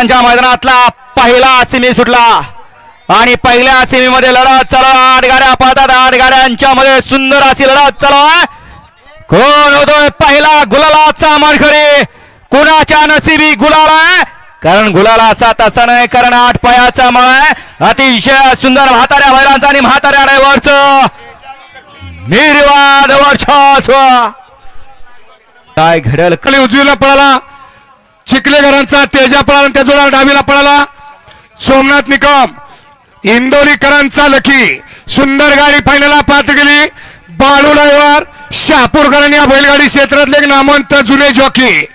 त्यांच्या मैदानातला पहिला सेमी सुटला. आणि पहिल्या सेमीमध्ये लढत चालू आठ गाड्या पाहतात आठ गाड्यांच्या मध्ये सुंदर अशी लढत चालू आहे. कोण होतोय पहिला गुलालाचा मरखडे कुणाच्या नशिबी गुलाल आहे? कारण गुलालाचा तसा नाही कारण आठ पायाचा मळ आहे. अतिशय सुंदर म्हाताऱ्या बैलांचा आणि म्हाताऱ्या ड्रायव्हरच निर्वाद वर्ष काय घडेल खाली उजवीला पळाला. चिखलेकरांचा तेजा पळाला आणि त्याजोडा डावीला पळाला. सोमनाथ निकम इंदोरीकरांचा लकी. सुंदर गाडी फायनलला पात्र गेली. बाळू डायव्हर शहापूरकरांनी या बैलगाडी क्षेत्रातले एक नामवंत जुने जॉकी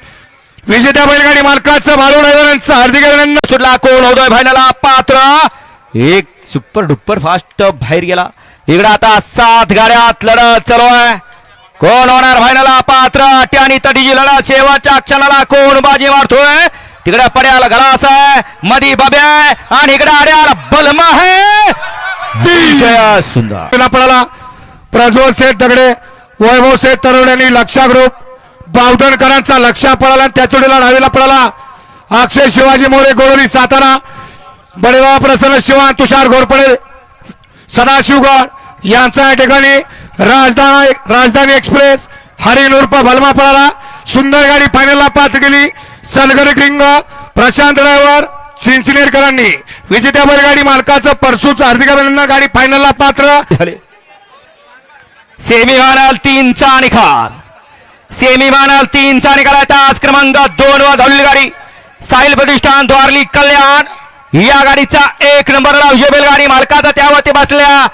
विजेत्या बैलगाडी मालकाचं बाळू डायव्हरांचं हार्दिक अभिनंदन. सुटला कोण? होतोय फायनलला पात्र. एक सुपर डुप्पर फास्ट बाहेर गेला. इकडे आता सात गाड्यात लढत चालू आहे. कोण होणार फायनलला पात्र? अटी आणि तटीची लढत शेवटच्या क्षणाला कोण बाजी मारतोय? तिकडे पड्याला घरास आहे मधी बब्या आहे आणि इकडे अड्याला बलमा आहे. सुंदर. ला पळाला. प्रज्वल सेठ दगडे वैभव सेठ तरुण यांनी लक्षा ग्रुप बावधनकरांचा लक्षा पळाला आणि त्या चोडीला डावीला पळाला. अक्षय शिवाजी मोरे गोळोली सातारा. बडेबाबा प्रसन्न शिवान तुषार घोरपडे सदाशिवगड यांचा या ठिकाणी राजधानी राजधानी एक्सप्रेस हरिण उर्फ भलमा पळाला सुंदर गाडी फायनलला पात्र गेली सलगर रिंग प्रशांत ड्रायव्हर चिंचनेरकरांनी विजेत्या बैलगाडी मालकाचं परसूच हार्दिक अभिनंदन. गाडी फायनलला पात्र. सेमी फायनल तीनचा निकाल सेमी फायनल तीनचा निकाल आहे तास क्रमांक दोन वर धावलेली गाडी. साहिल प्रतिष्ठान द्वारली कल्याण. या गाडीचा एक नंबरला उजेबेल गाडी मालकाचा त्यावरती बसल्या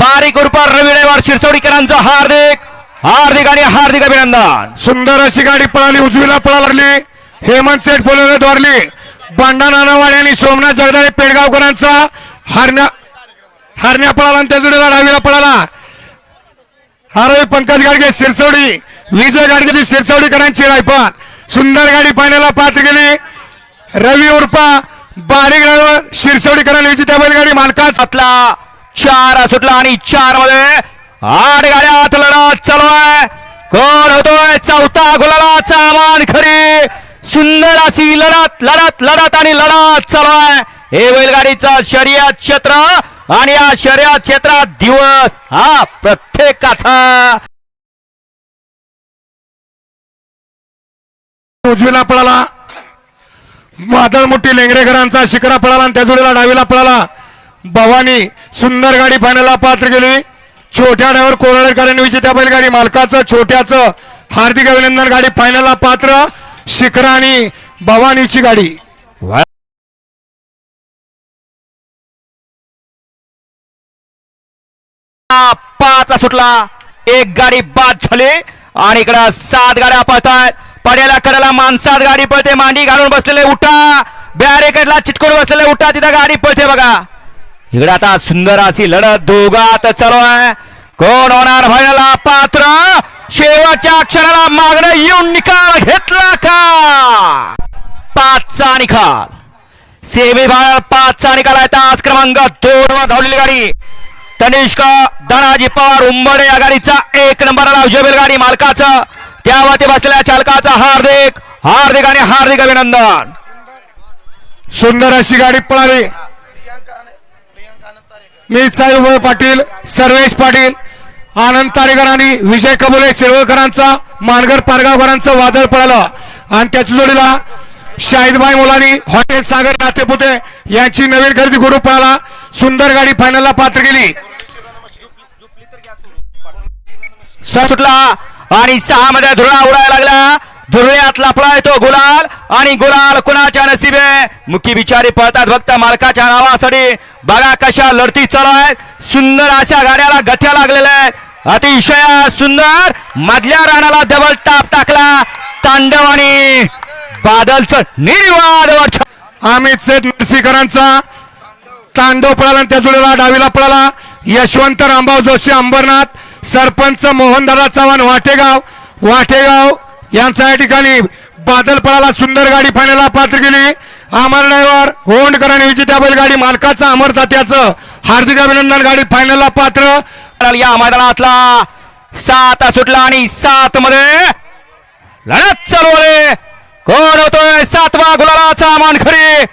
बारीक उर्फ रवी ड्रायव्हर शिरसोडीकरांचं हार्दिक हार्दिक आणि हार्दिक अभिनंदन. सुंदर अशी गाडी पळाली उजवीला पळा लागली. हेमंत सेठ बोलवले द्वारली. बांडा नानावाडी आणि सोमनाथ जगदाळे पेडगावकरांचा हरण्या हरण्या पळाला आणि त्या जोडीला डावीला पळाला. हरवी पंकज गाडगे शिरसवडी. विजय गाडगेची शिरसवडीकरांची रायफल. सुंदर गाडी पाण्याला पात्र गेली रवी उर्फा बारीक शिरसवडीकरांनी विजेत्या बैलगाडी मालकाच आतला चार सुटला आणि चारमध्ये आठ गाड्यात लढत चालू आहे. कोण होतोय. चौथा गुलालाचा मान खरी. सुंदर अशी लढत लढत लढत आणि लढत चालू आहे. हे बैलगाडीचं शर्यत क्षेत्र आणि या शर्यत क्षेत्रात दिवस हा प्रत्येकाचा. उजवीला पळाला. मादळ मोठी लेंगरेकरांचा शिकरा पळाला आणि त्या जोडीला डावीला पळाला. भवानी सुंदर गाडी फायनलला पात्र गेली छोट्या ड्रायव्हर कोरळकरांनी विजेत्या बैलगाडी मालकाचं छोट्याचं हार्दिक अभिनंदन. गाडी फायनलला पात्र. शिखरा आणि भवानीची गाडी. पाच सुटला. एक गाडी बाद झाली. आणि इकडं सात गाड्या पळतात पड्याला कडेला माणसात गाडी पळते. मांडी घालून बसलेले उठा. बॅरेकडला चिटकून बसलेले उठा. तिथं गाडी पळते बघा. इकडे आता सुंदर अशी लढत दोघात चालू आहे. कोण होणार फायनलला पात्र. शेवटच्या क्षणाला मागणं येऊन निकाल घेतला का? पाचचा निकाल. सेमी फायनल पाचचा निकाल आहे. तास क्रमांक दोन वर धावलेली गाडी. तनिष्क धनाजी पवार उंबडे या गाडीचा एक नंबरला उजेबेल गाडी मालकाचं. त्यावरती बसलेल्या चालकाचा हार्दिक हार्दिक आणि हार्दिक अभिनंदन. सुंदर अशी गाडी पळाली. मी साईबाबा पाटील सर्वेश पाटील आनंद तारेकर आणि विजय कबुले शिरवळकरांचा मानगर पारगावकरांचा वादळ पळालं आणि त्याच्या जोडीला शाहिदबाई मुलानी हॉटेल सागर नातेपुते यांची नवीन खरेदी गुरु पळाला. सुंदर गाडी फायनलला पात्र गेली सुटला आणि सहा मध्ये धुळा उडायला लागला. धुळ्यात लपलाय तो गुलाल आणि गुलाल कुणाच्या नसीबे मुखी बिचारी पळतात फक्त मालकाच्या नावासाठी. बघा कशा लढती चालू आहेत सुंदर अशा गाड्याला गथ्या लागलेल्या आहेत. अतिशय सुंदर. मधल्या राणाला डबल टाप टाकला. तांडव आणि बादलचं निर्वाद वर्ष. अमित सेठ नरसीकरांचा तांडव पळाला त्या जुळेला डावीला पळाला. यशवंत रामभाऊ जोशी अंबरनाथ. सरपंच मोहनदादा चव्हाण वाटेगाव. वाटेगाव यांचा या ठिकाणी बादल पळाला. सुंदर गाडी फायनलला पात्र गेली अमर ड्रायव्हर होंडकरांनी विजेत्या बैलगाडी मालकाचं अमर तात्याचं हार्दिक अभिनंदन गाडी फायनलला पात्र. या मैदानातला सात सुटला आणि सात मध्ये लढत चालू कोण होतोय सातवा गुलालाचा मानखरी?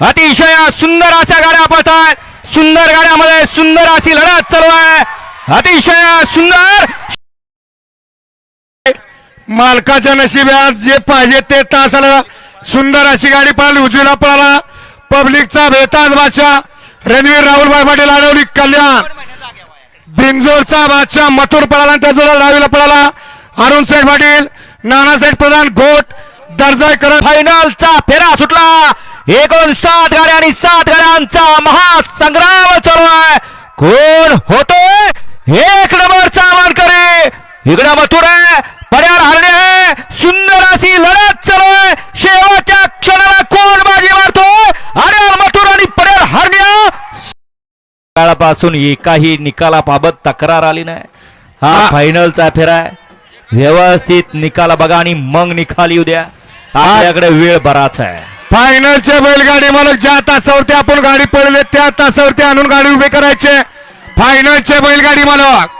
अतिशय सुंदर अशा गाड्या पळतात सुंदर गाड्यामध्ये सुंदर अशी लढत चालू आहे. अतिशय सुंदर. मालकाच्या नशिबात जे पाहिजे ते तासाला सुंदर अशी गाडी पळाली उजवीला पळाला. पब्लिकचा बेताज बादशाह. रणवीर राहुलभाई पाटील आडवली कल्याण. बिंजोरचा बादशाह मथुर पळाला आणि डावीला पळाला. अरुण सेठ पाटील नानासाहेब प्रधान घोट दर्जा करत फायनलचा फेरा सुटला. एकोणसाठ सात गाड्या आणि सात गाड्यांचा महासंग्राम चालू आहे. कोण होतोय? एक नंबरचा मानकरी. इकडं मथुर आहे पर्यार हरणे आहे सुंदर अशी लढत चालू आहे शेवटच्या क्षणाला कोण बाजी मारतो अरे मथुर आणि पर्यार हरणे काळापासून एकाही निकालाबाबत तक्रार आली नाही. हा. फायनलचा फेरा आहे. व्यवस्थित निकाल बघा आणि मग निकाल येऊ द्या. आपल्याकडे वेळ बराच आहे. फायनलचे बैलगाडी मालक ज्या तासावरती आपण गाडी पळले त्या तासावरती आणून गाडी उभे करायचे फायनलचे बैलगाडी मालक.